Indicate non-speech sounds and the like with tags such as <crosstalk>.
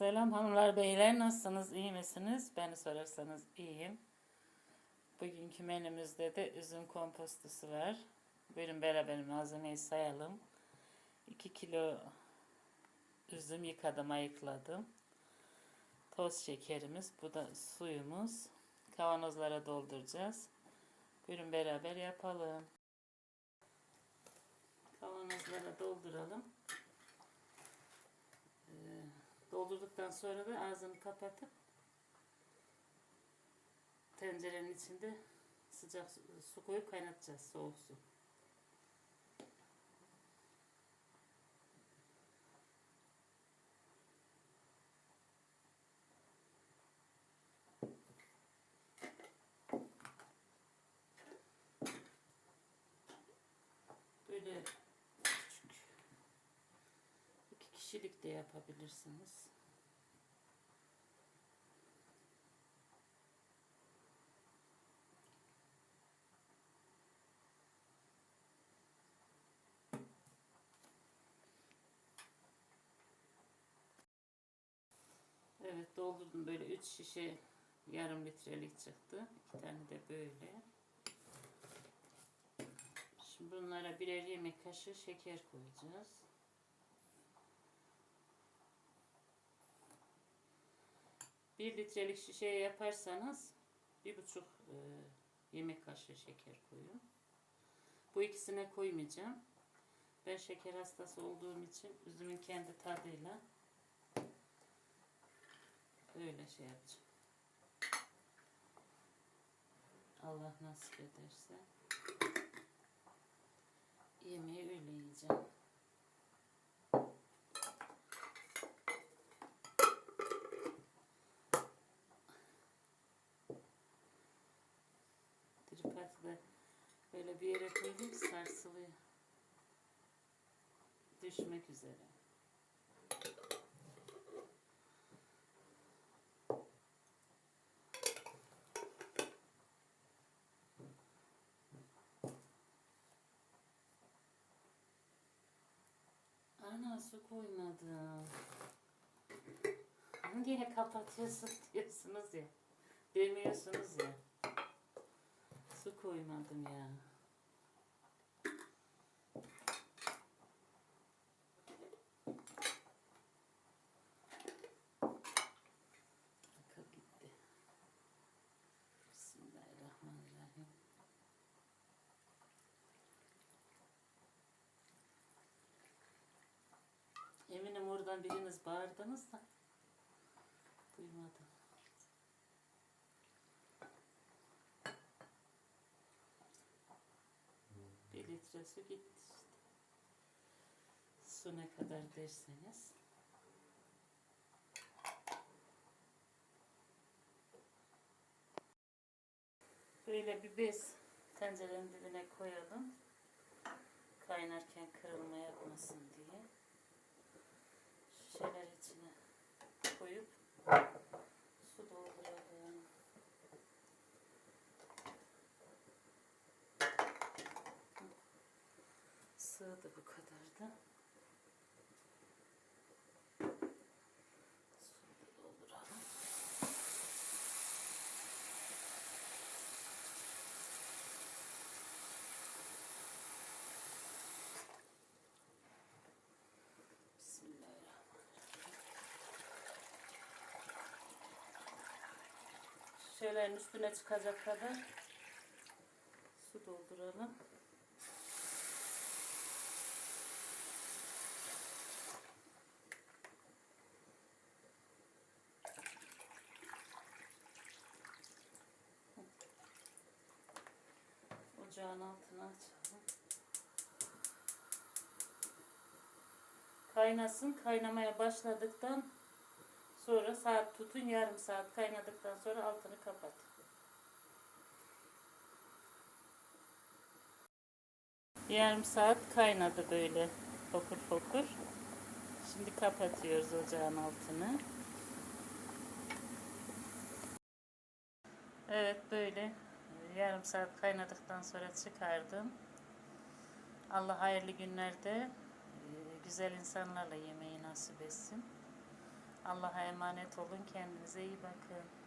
Selam hanımlar beyler nasılsınız iyi misiniz? Beni sorarsanız iyiyim. Bugünkü menümüzde de üzüm kompostusu var. Buyurun beraber malzemeyi sayalım. 2 kilo üzüm yıkadım ayıkladım. Toz şekerimiz bu da suyumuz. Kavanozlara dolduracağız. Buyurun beraber yapalım. Kavanozlara dolduralım. Doldurduktan sonra da ağzını kapatıp tencerenin içinde sıcak su, koyup kaynatacağız soğuk su. Böyle küçük iki kişilik de yapabilirsiniz. Evet doldurdum böyle 3 şişe yarım litrelik çıktı. İki tane de böyle. Şimdi bunlara birer yemek kaşığı şeker koyacağız. Bir litrelik şişeye yaparsanız bir buçuk e, yemek kaşığı şeker koyun. Bu ikisine koymayacağım. Ben şeker hastası olduğum için üzümün kendi tadıyla öyle şey yapacağım. Allah nasip ederse yemeği öyle yiyeceğim. Tripatı da böyle bir yere koydum sarsılıyor. Düşmek üzere. Su koymadım. Niye kapatıyorsun <laughs> diyorsunuz ya. Demiyorsunuz ya. Su koymadım ya. Eminim oradan biriniz bağırdınız da duymadım. Bir litre su gitti işte. Su ne kadar derseniz. Böyle bir bez tencerenin dibine koyalım. Kaynarken kırılma yapmasın diye. Şişeler içine koyup su dolduralım. Sığdı bu kadar da. Şişelerin üstüne çıkacak kadar su dolduralım. Ocağın altına açalım. Kaynasın. Kaynamaya başladıktan sonra saat tutun. Yarım saat kaynadıktan sonra altını kapat. Yarım saat kaynadı böyle fokur fokur. Şimdi kapatıyoruz ocağın altını. Evet böyle yarım saat kaynadıktan sonra çıkardım. Allah hayırlı günlerde e, güzel insanlarla yemeği nasip etsin. Allah'a emanet olun. Kendinize iyi bakın.